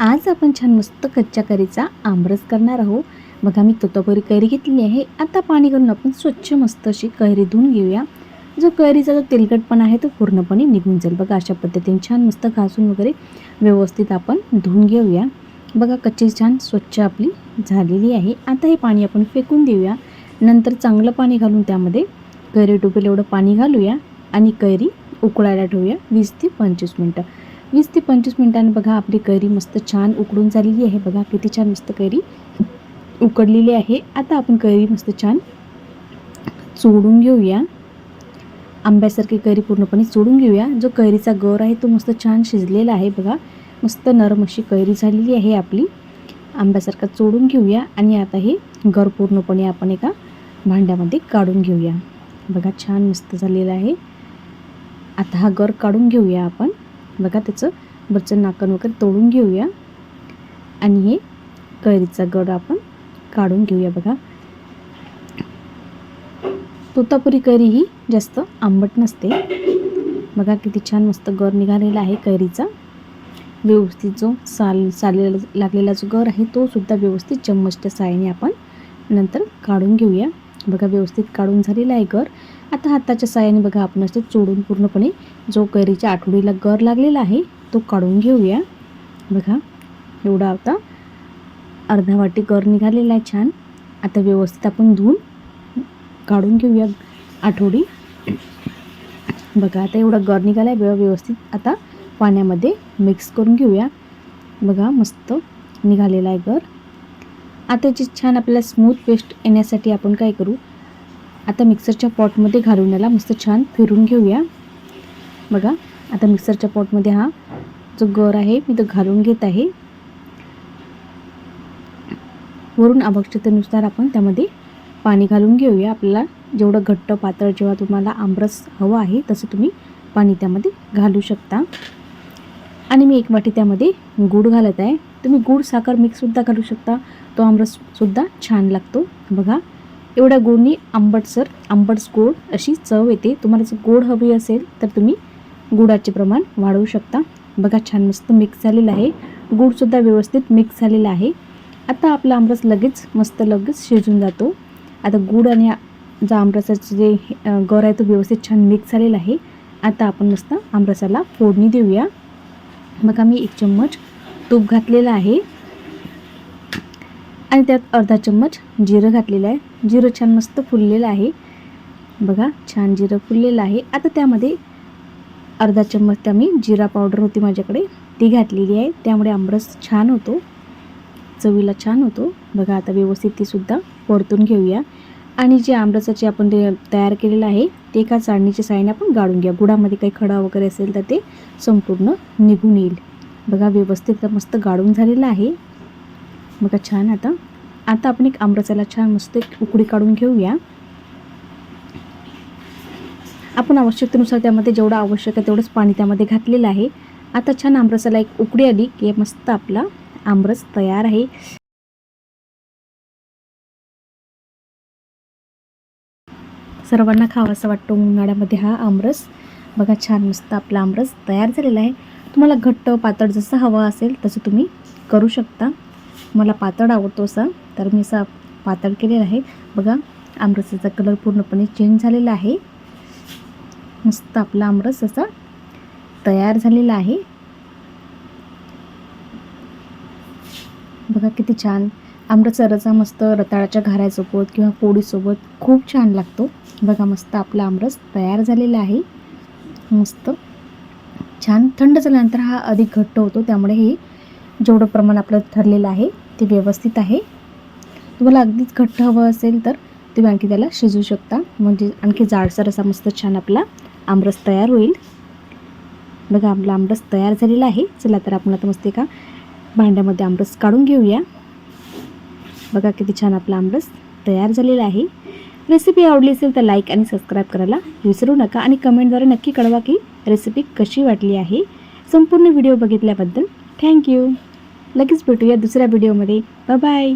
आज आपण छान मस्त कच्च्या कैरीचा आमरस करणार आहोत. बघा मी तोतापुरी कैरी घेतलेली आहे. आता पाणी घालून आपण स्वच्छ मस्त अशी कैरी धुवून घेऊया. जो कैरीचा जो तेलकटपणा आहे तो पूर्णपणे निघून जाईल. बघा अशा पद्धतीने छान मस्त घासून वगैरे व्यवस्थित आपण धुवून घेऊया. बघा कच्ची छान स्वच्छ आपली झालेली आहे. आता हे पाणी आपण फेकून देऊया. नंतर चांगलं पाणी घालून त्यामध्ये कैरी डुबेल एवढं पाणी घालूया आणि कैरी उकळायला ठेवूया वीस ते पंचवीस मिनटं. वीस ते पंचवीस मिनटांनी बघा आपली कैरी मस्त छान उकडून झालेली आहे. बघा किती छान मस्त कैरी उकडलेली आहे. आता आपण कैरी मस्त छान चोडून घेऊया. आंब्यासारखी कैरी पूर्णपणे चोडून घेऊया. जो कैरीचा गर आहे तो मस्त छान शिजलेला आहे. बघा मस्त नरम अशी कैरी झालेली आहे आपली. आंब्यासारखा चोडून घेऊया. आणि आता हे गर पूर्णपणे आपण एका भांड्यामध्ये काढून घेऊया. बघा छान मस्त झालेलं आहे. आता हा गर काढून घेऊया आपण. बघा त्याचं वरचं नाकण वगैरे तोडून घेऊया. आणि हे कैरीचा गड आपण काढून घेऊया बघा. तोतापुरी कैरी ही जास्त आंबट नसते. बघा किती छान मस्त गर निघालेला आहे कैरीचा. व्यवस्थित जो साल सालेला लागलेला जो गर आहे तो सुद्धा व्यवस्थित चम्मचच्या साहाय्याने आपण नंतर काढून घेऊया. बघा व्यवस्थित काढून झालेला आहे गर. आता हाताच्या साह्याने बघा आपण असं चोडून पूर्णपणे जो कैरीच्या आठवडीला गर लागलेला आहे तो काढून घेऊया. बघा एवढा आता अर्धा वाटी गर निघालेला आहे छान. आता व्यवस्थित आपण धुवून काढून घेऊया आठवडी. बघा आता एवढा गर निघाला आहे व्यवस्थित आता पाण्यामध्ये मिक्स करून घेऊया. बघा मस्त निघालेला आहे गर. आता जी छान आपल्याला स्मूथ पेस्ट येण्यासाठी आपण काय करू? आता मिक्सरच्या पॉटमध्ये घालून याला मस्त छान फिरून घेऊया. बघा आता मिक्सरच्या पॉटमध्ये हा जो गर आहे मी तो घालून घेत आहे. वरून आवश्यकतेनुसार आपण त्यामध्ये पाणी घालून घेऊया. आपल्याला जेवढं घट्ट पातळ जेव्हा तुम्हाला आमरस हवं आहे तसं तुम्ही पाणी त्यामध्ये घालू शकता. आणि मी एक वाटी त्यामध्ये गूळ घालत आहे. तुम्ही गूळ साखर मिक्ससुद्धा घालू शकता. तो आमरससुद्धा छान लागतो. बघा एवढ्या गोडनी आंबटसर आंबटस गोड अशी चव येते. तुम्हाला जर गोड हवी असेल तर तुम्ही गुळाचे प्रमाण वाढवू शकता. बघा छान मस्त मिक्स झालेलं आहे. गूळसुद्धा व्यवस्थित मिक्स झालेला आहे. आता आपला आमरस लगेच मस्त लगेच शिजून जातो. आता गूळ आणि जो आमरसाचं जे गर आहे तो व्यवस्थित छान मिक्स झालेला आहे. आता आपण मस्त आमरसाला फोडणी देऊया. बघा मी एक चम्मच तूप घातलेलं आहे. आणि त्यात अर्धा चम्मच जिरं घातलेलं आहे. जिरं छान मस्त फुललेलं आहे. बघा छान जिरं फुललेलं आहे. आता त्यामध्ये अर्धा चम्मच त्या मी जिरा पावडर होती माझ्याकडे. ती घातलेली आहे. त्यामुळे आमरस छान होतो. चवीला छान होतो. बघा आता व्यवस्थित तीसुद्धा परतून घेऊया. आणि जे आमरसाचे आपण ते तयार केलेलं आहे ते एका चाळणीच्या साहाय्याने आपण गाळून घ्या. गुडामध्ये काही खडा वगैरे असेल तर ते संपूर्ण निघून येईल. बघा व्यवस्थित मस्त गाळून झालेलं आहे. बघा छान आता. आता आपण एक आमरसाला छान मस्त एक उकडी काढून घेऊया. आपण आवश्यकतेनुसार त्यामध्ये जेवढं आवश्यक आहे तेवढंच पाणी त्यामध्ये घातलेलं आहे. आता छान आमरसाला एक उकडी आली की मस्त आपला आमरस तयार आहे. सर्वांना खावासा वाटतो उन्हाळ्यामध्ये हा आमरस. बघा छान मस्त आपला आमरस तयार झालेला आहे. तुम्हाला घट्ट पातळ जसं हवं असेल तसं तुम्ही करू शकता. मला पातळ आवडतो असा. तर मी असा पातळ केलेला आहे. बघा आमरसाचा कलर पूर्णपणे चेंज झालेला आहे. मस्त आपला आमरस असा तयार झालेला आहे. बघा किती छान. आमरसा रचा मस्त रताळाच्या घाऱ्यासोबत किंवा पोळीसोबत खूप छान लागतो. बघा मस्त आपला आमरस तयार झालेला आहे. मस्त. छान थंड झाल्यानंतर हा अधिक घट्ट होतो. त्यामुळे हे जेवढं प्रमाण आपलं ठरलेलं आहे ते व्यवस्थित आहे. तुम्हाला अगदीच घट्ट हवं असेल तर तुम्ही आणखी त्याला शिजवू शकता. म्हणजे आणखी जाडसर असा मस्त छान आपला आमरस तयार होईल. बघा आपला आमरस तयार झालेला आहे. चला तर आपण आता मस्त एका भांड्यामध्ये आमरस काढून घेऊया. बघा किती छान आपला आमरस तयार झालेला आहे. रेसिपी आवडली असेल तर लाईक आणि सबस्क्राईब करायला विसरू नका. आणि कमेंटद्वारे नक्की कळवा की रेसिपी कशी वाटली आहे. संपूर्ण व्हिडिओ बघितल्याबद्दल थँक्यू. लगेच भेटूया दुसऱ्या व्हिडिओमध्ये बाय